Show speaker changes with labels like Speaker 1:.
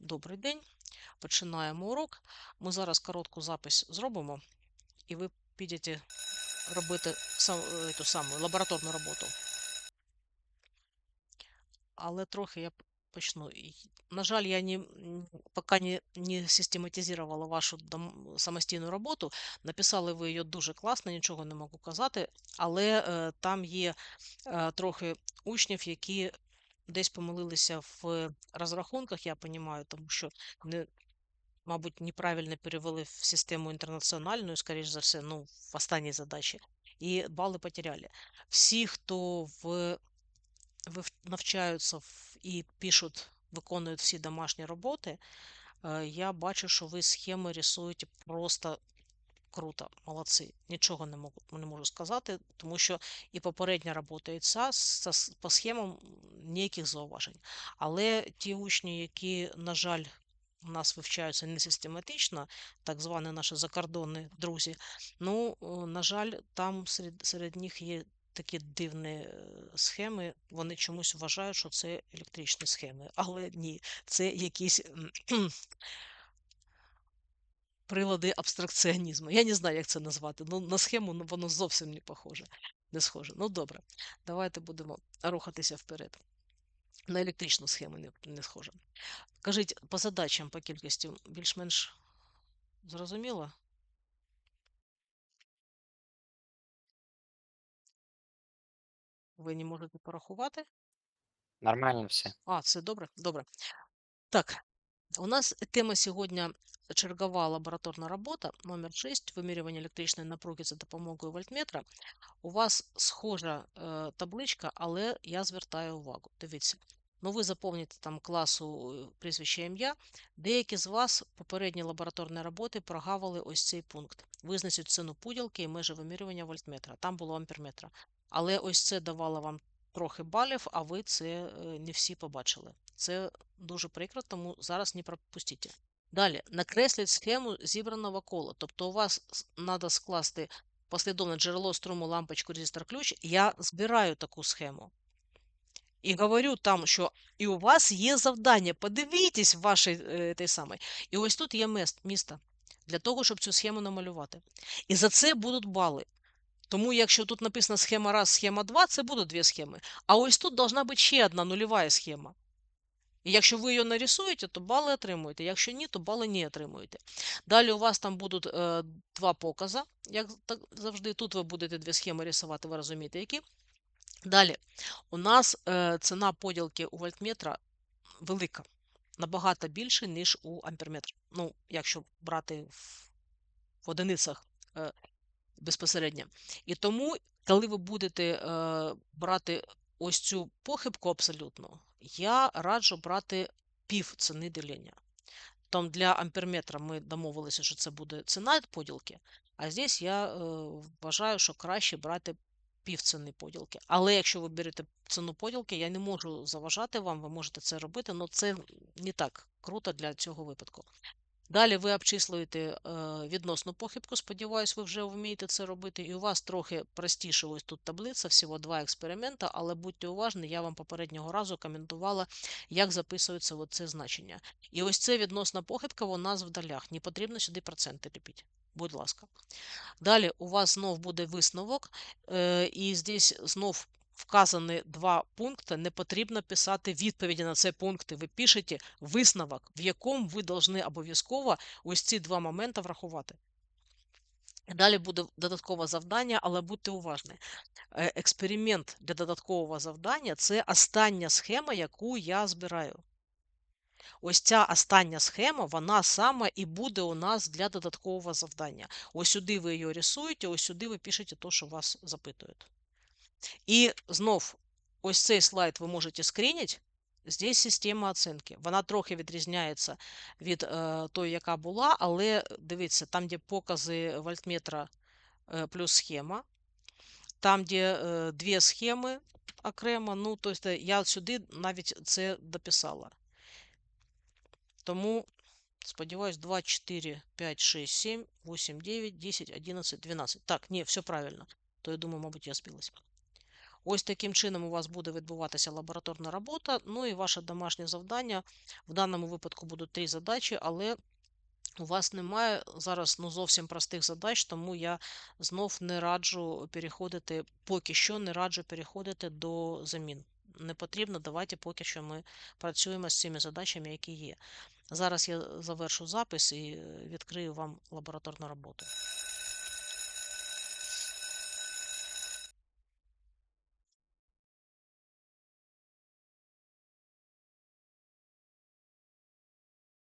Speaker 1: Добрий день. Починаємо урок. Ми зараз коротку запис зробимо, і ви підете робити сам, е, ту саму лабораторну роботу. Але трохи я почну. На жаль, я не, м, поки не, не систематизувала вашу самостійну роботу. Написали ви її дуже класно, нічого не можу казати, але е, там є е, трохи учнів, які десь помилилися в розрахунках, я розумію, тому що не, мабуть, неправильно перевели в систему інтернаціональну, скоріш за все, ну, в останній задачі, і бали потеряли. Всі, хто в, вив- навчаються в, і пишуть, виконують всі домашні роботи, е, я бачу, що ви схеми рисуєте просто круто, молодці. Нічого не можу, не можу сказати, тому що і попередня робота, і ця по схемам ніяких зауважень. Але ті учні, які, на жаль, у нас вивчаються не систематично, так звані наші закордонні друзі, ну, на жаль, там серед, серед них є такі дивні е, схеми, вони чомусь вважають, що це електричні схеми. Але ні, це якісь прилади абстракціонізму. Я не знаю, як це назвати. Ну, на схему ну, воно зовсім не похоже. Не схоже. Ну, добре, давайте будемо рухатися вперед. На електричну схему не, не схоже. Кажіть, по задачам, по кількості більш-менш зрозуміло? Ви не можете порахувати?
Speaker 2: Нормально все.
Speaker 1: А, це добре? Добре. Так, у нас тема сьогодні чергова лабораторна робота номер 6 вимірювання електричної напруги за допомогою вольтметра. У вас схожа е, табличка, але я звертаю увагу. Дивіться, ну ви заповните там класу е, прізвище ім'я. Деякі з вас попередні лабораторні роботи прогавили ось цей пункт. Визначить ціну поділки і межі вимірювання вольтметра. Там було амперметра. Але ось це давало вам трохи балів, а ви це е, не всі побачили. Це дуже прикро, тому зараз не пропустіть. Далі, накресліть схему зібраного кола. Тобто у вас треба скласти послідовне джерело струму, лампочку, резистор, ключ. Я збираю таку схему. І говорю там, що і у вас є завдання. Подивіться вашій е, той самий. І ось тут є міст, місто для того, щоб цю схему намалювати. І за це будуть бали. Тому, якщо тут написано схема 1, схема 2, це будуть дві схеми. А ось тут должна бути ще одна нульова схема. І якщо ви її нарисуєте, то бали отримуєте. Якщо ні, то бали не отримуєте. Далі у вас там будуть е, два покази, як так завжди. Тут ви будете дві схеми рисувати, ви розумієте, які. Далі, у нас е, ціна поділки у вольтметра велика, набагато більше, ніж у амперметра. Ну, якщо брати в, в одиницях е, безпосередньо. І тому, коли ви будете е, брати ось цю похибку абсолютно, я раджу брати пів ціни ділення. Там для амперметра ми домовилися, що це буде ціна поділки, а здесь я е, вважаю, що краще брати пів ціни поділки. Але якщо ви берете ціну поділки, я не можу заважати вам, ви можете це робити, але це не так круто для цього випадку. Далі ви обчислюєте е, відносну похибку, сподіваюсь, ви вже вмієте це робити. І у вас трохи простіше ось тут таблиця, всього два експеримента, але будьте уважні, я вам попереднього разу коментувала, як записується це значення. І ось це відносна похибка, вона в долях. Не потрібно сюди проценти ліпіть. Будь ласка. Далі у вас знов буде висновок, е, і здесь знов вказані два пункти. Не потрібно писати відповіді на ці пункти. Ви пишете висновок, в якому ви повинні обов'язково ось ці два моменти врахувати. Далі буде додаткове завдання, але будьте уважні. Е, Експеримент для додаткового завдання це остання схема, яку я збираю. Ось ця остання схема, вона саме і буде у нас для додаткового завдання. Ось сюди ви її рисуєте, ось сюди ви пишете те, що вас запитують. І знов, ось цей слайд ви можете скрінити. Здесь система оцінки. Вона трохи відрізняється від е, тої, яка була, але дивіться, там, де покази вольтметра е, плюс схема, там, де е, дві схеми окремо, ну, тобто я сюди навіть це дописала. Тому, сподіваюсь, 2, 4, 5, 6, 7, 8, 9, 10, 11, 12. Так, ні, все правильно. То я думаю, мабуть, я збилась. Ось таким чином у вас буде відбуватися лабораторна робота. Ну і ваше домашнє завдання. В даному випадку будуть 3 задачі, але у вас немає зараз ну, зовсім простих задач, тому я знов не раджу переходити, поки що не раджу переходити до замін. Не потрібно, давайте поки що ми працюємо з цими задачами, які є. Зараз я завершу запис і е, відкрию вам лабораторну роботу.